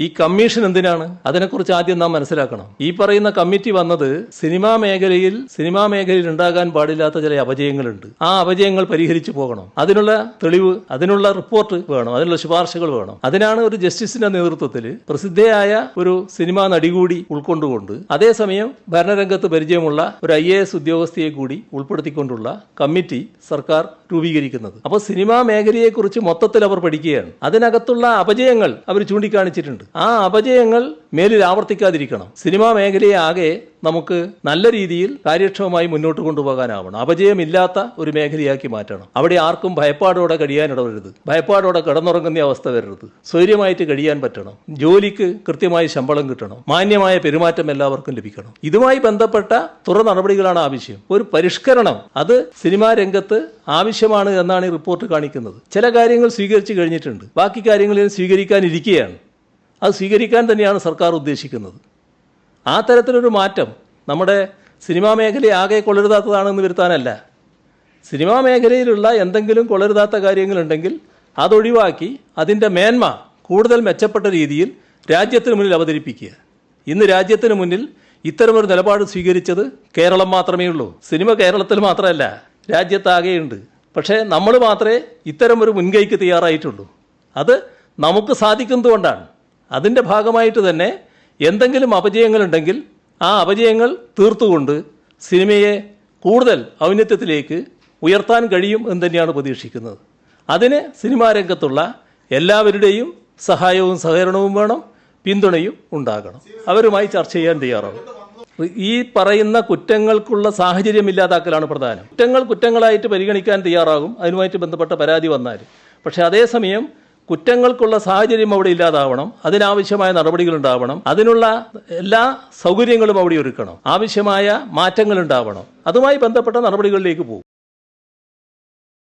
ഈ കമ്മീഷൻ എന്തിനാണ്? അതിനെക്കുറിച്ച് ആദ്യം നാം മനസ്സിലാക്കണം. ഈ പറയുന്ന കമ്മിറ്റി വന്നത് സിനിമാ മേഖലയിൽ സിനിമാ മേഖലയിൽ ഉണ്ടാകാൻ പാടില്ലാത്ത ചില അപജയങ്ങളുണ്ട്. ആ അപജയങ്ങൾ പരിഹരിച്ചു പോകണം. അതിനുള്ള തെളിവ് അതിനുള്ള റിപ്പോർട്ട് വേണം. അതിനുള്ള ശുപാർശകൾ വേണം. അതിനാണ് ഒരു ജസ്റ്റിസിന്റെ നേതൃത്വത്തിൽ പ്രസിദ്ധയായ ഒരു സിനിമാ നടി കൂടി ഉൾക്കൊണ്ടുകൊണ്ട് അതേസമയം ഭരണരംഗത്ത് പരിചയമുള്ള ഒരു ഐ എ എസ് ഉദ്യോഗസ്ഥയെ കൂടി ഉൾപ്പെടുത്തിക്കൊണ്ടുള്ള കമ്മിറ്റി സർക്കാർ രൂപീകരിക്കുന്നത്. അപ്പോൾ സിനിമാ മേഖലയെക്കുറിച്ച് മൊത്തത്തിൽ അവർ പഠിക്കുകയാണ്. അതിനകത്തുള്ള അപജയങ്ങൾ അവർ ചൂണ്ടിക്കാണിച്ചിട്ടുണ്ട്. ആ അപജയങ്ങൾ മേലിൽ ആവർത്തിക്കാതിരിക്കണം. സിനിമാ മേഖലയെ ആകെ നമുക്ക് നല്ല രീതിയിൽ കാര്യക്ഷമമായി മുന്നോട്ട് കൊണ്ടുപോകാനാവണം. അപജയമില്ലാത്ത ഒരു മേഖലയാക്കി മാറ്റണം. അവിടെ ആർക്കും ഭയപ്പാടോടെ കഴിയാനിടവരുത് ഭയപ്പാടോടെ കിടന്നുറങ്ങുന്ന അവസ്ഥ വരരുത്. സ്വൈര്യമായിട്ട് കഴിയാൻ പറ്റണം. ജോലിക്ക് കൃത്യമായി ശമ്പളം കിട്ടണം. മാന്യമായ പെരുമാറ്റം എല്ലാവർക്കും ലഭിക്കണം. ഇതുമായി ബന്ധപ്പെട്ട തുറ നടപടികളാണ് ആവശ്യം. ഒരു പരിഷ്കരണം അത് സിനിമാ രംഗത്ത് ആവശ്യമാണ് എന്നാണ് ഈ റിപ്പോർട്ട് കാണിക്കുന്നത്. ചില കാര്യങ്ങൾ സ്വീകരിച്ചു കഴിഞ്ഞിട്ടുണ്ട്. ബാക്കി കാര്യങ്ങളിൽ സ്വീകരിക്കാനിരിക്കുകയാണ്. അത് സ്വീകരിക്കാൻ തന്നെയാണ് സർക്കാർ ഉദ്ദേശിക്കുന്നത്. ആ തരത്തിലൊരു മാറ്റം നമ്മുടെ സിനിമാ മേഖലയെ ആകെ കൊള്ളരുതാത്തതാണെന്ന് വരുത്താനല്ല. സിനിമാ മേഖലയിലുള്ള എന്തെങ്കിലും കൊള്ളരുതാത്ത കാര്യങ്ങളുണ്ടെങ്കിൽ അതൊഴിവാക്കി അതിന്റെ മേന്മ കൂടുതൽ മെച്ചപ്പെട്ട രീതിയിൽ രാജ്യത്തിന് മുന്നിൽ അവതരിപ്പിക്കുക. ഇന്ന് രാജ്യത്തിന് മുന്നിൽ ഇത്തരമൊരു നിലപാട് സ്വീകരിച്ചത് കേരളം മാത്രമേ ഉള്ളൂ. സിനിമ കേരളത്തിൽ മാത്രമല്ല രാജ്യത്താകെയുണ്ട്. പക്ഷേ നമ്മൾ മാത്രമേ ഇത്തരമൊരു മുൻകൈക്ക് തയ്യാറായിട്ടുള്ളൂ. അത് നമുക്ക് സാധിക്കുന്നതുകൊണ്ടാണ്. അതിന്റെ ഭാഗമായിട്ട് തന്നെ എന്തെങ്കിലും അപജയങ്ങളുണ്ടെങ്കിൽ ആ അപജയങ്ങൾ തീർത്തുകൊണ്ട് സിനിമയെ കൂടുതൽ ഔന്നത്യത്തിലേക്ക് ഉയർത്താൻ കഴിയും എന്ന് തന്നെയാണ് പ്രതീക്ഷിക്കുന്നത്. അതിന് സിനിമാ രംഗത്തുള്ള എല്ലാവരുടെയും സഹായവും സഹകരണവും വേണം പിന്തുണയും ഉണ്ടാകണം. അവരുമായി ചർച്ച ചെയ്യാൻ തയ്യാറാണ്. ഈ പറയുന്ന കുറ്റങ്ങൾക്കുള്ള സാഹചര്യം ഇല്ലാതാക്കലാണ് പ്രധാനം. കുറ്റങ്ങൾ കുറ്റങ്ങളായിട്ട് പരിഗണിക്കാൻ തയ്യാറാകും. അതിനുമായിട്ട് ബന്ധപ്പെട്ട പരാതി വന്നാൽ. പക്ഷേ അതേസമയം കുറ്റങ്ങൾക്കുള്ള സാഹചര്യം അവിടെ ഇല്ലാതാവണം അതിനാവശ്യമായ നടപടികൾ ഉണ്ടാവണം അതിനുള്ള എല്ലാ സൗകര്യങ്ങളും അവിടെ ഒരുക്കണം ആവശ്യമായ മാറ്റങ്ങൾ ഉണ്ടാവണം. അതുമായി ബന്ധപ്പെട്ട നടപടികളിലേക്ക് പോകും.